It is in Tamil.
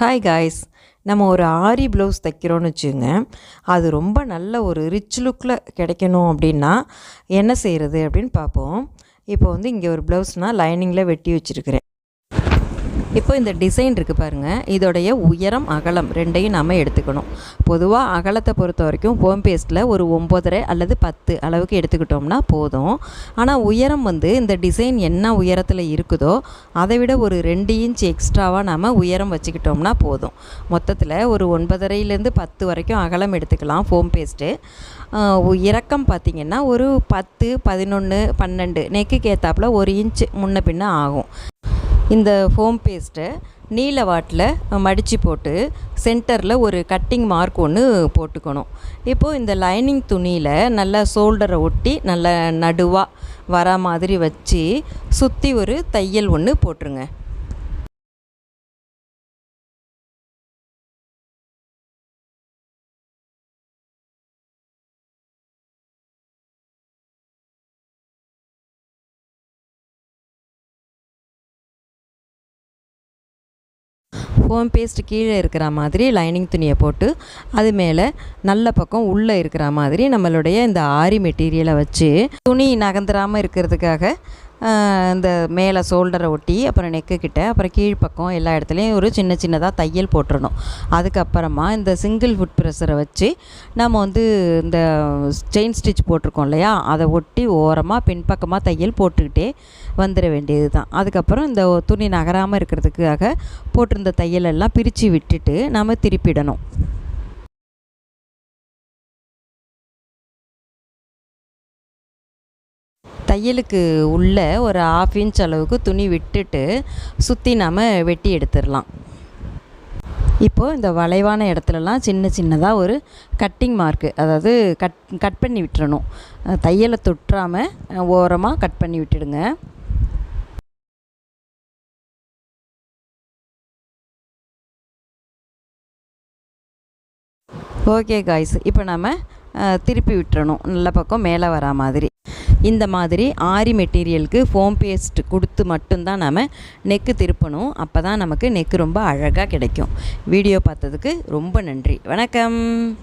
ஹாய் காய்ஸ் நம்ம ஒரு ஆரி ப்ளவுஸ் தைக்கிறோன்னு வச்சுங்க. அது ரொம்ப நல்ல ஒரு ரிச் லுக்கில் கிடைக்கணும் அப்படின்னா என்ன செய்கிறது அப்படின்னு பார்ப்போம். இப்போ வந்து இங்கே ஒரு ப்ளவுஸ்னால் லைனிங்கில் வெட்டி வச்சுருக்கிறேன். இப்போ இந்த டிசைன் இருக்குது பாருங்கள் இதோடைய உயரம் அகலம் ரெண்டையும் நம்ம எடுத்துக்கணும். பொதுவாக அகலத்தை பொறுத்த வரைக்கும் ஹோம் பேஸ்ட்டில் ஒரு ஒம்பதரை அல்லது பத்து அளவுக்கு எடுத்துக்கிட்டோம்னா போதும். ஆனால் உயரம் வந்து இந்த டிசைன் என்ன உயரத்தில் இருக்குதோ அதை விட ஒரு ரெண்டு இன்ச் எக்ஸ்ட்ராவாக நம்ம உயரம் வச்சுக்கிட்டோம்னா போதும். மொத்தத்தில் ஒரு ஒன்பதரைலேருந்து பத்து வரைக்கும் அகலம் எடுத்துக்கலாம் ஃபோம் பேஸ்ட்டு இறக்கம் பார்த்திங்கன்னா ஒரு பத்து பதினொன்று பன்னெண்டு நெக்குக்கு ஏற்றாப்புல ஒரு இன்ச் முன்ன பின்ன ஆகும். இந்த ஃபோம் பேஸ்ட்டை நீல வாட்டில் மடித்து போட்டு சென்டரில் ஒரு கட்டிங் மார்க் ஒன்று போட்டுக்கணும். இப்போது இந்த லைனிங் துணியில் நல்லா ஷோல்டரை ஒட்டி நல்லா நடுவாக வர மாதிரி வச்சு சுற்றி ஒரு தையல் ஒன்று போட்டுருங்க. ஃபோம் பேஸ்ட் கீழே இருக்கிற மாதிரி லைனிங் துணியை போட்டு அது மேலே நல்ல பக்கம் உள்ளே இருக்கிற மாதிரி நம்மளுடைய இந்த ஆரி மெட்டீரியலை வச்சு துணி நகர்ந்துடாமல் இருக்கிறதுக்காக இந்த மேலே ஷோல்டரை ஒட்டி அப்புறம் நெக்கு கிட்ட அப்புறம் கீழ்ப்பக்கம் எல்லா இடத்துலையும் ஒரு சின்ன சின்னதாக தையல் போட்டுடணும் அதுக்கப்புறமா இந்த சிங்கிள் ஃபுட் ப்ரெஷரை வச்சு நம்ம வந்து இந்த செயின் ஸ்டிச் போட்டிருக்கோம் இல்லையா? அதை ஒட்டி ஓரமாக பின்பக்கமாக தையல் போட்டுக்கிட்டே வந்துட வேண்டியது தான் அதுக்கப்புறம் இந்த துணி நகராமல் இருக்கிறதுக்காக போட்டிருந்த தையலெல்லாம் பிரித்து விட்டுட்டு நம்ம திருப்பிடணும். தையலுக்கு உள்ளே ஒரு ஆஃப் இன்ச் அளவுக்கு துணி விட்டுட்டு சுற்றி நாம் வெட்டி எடுத்துடலாம். இப்போது இந்த வளைவான இடத்துலலாம் சின்ன சின்னதாக ஒரு கட்டிங் மார்க்கு அதாவது கட் கட் பண்ணி விட்டுறணும். தையலை தொற்றாமல் ஓரமாக கட் பண்ணி விட்டுடுங்க. ஓகே காய்ஸ் இப்போ நம்ம திருப்பி விட்டுறணும். நல்ல பக்கம் மேலே வரா மாதிரி. இந்த மாதிரி ஆரி மெட்டீரியலுக்கு ஃபோம் பேஸ்ட் கொடுத்து மட்டும்தான் நம்ம நெக்கு திருப்பணும். அப்போ தான் நமக்கு நெக்கு ரொம்ப அழகாக கிடைக்கும். வீடியோ பார்த்ததுக்கு ரொம்ப நன்றி. வணக்கம்.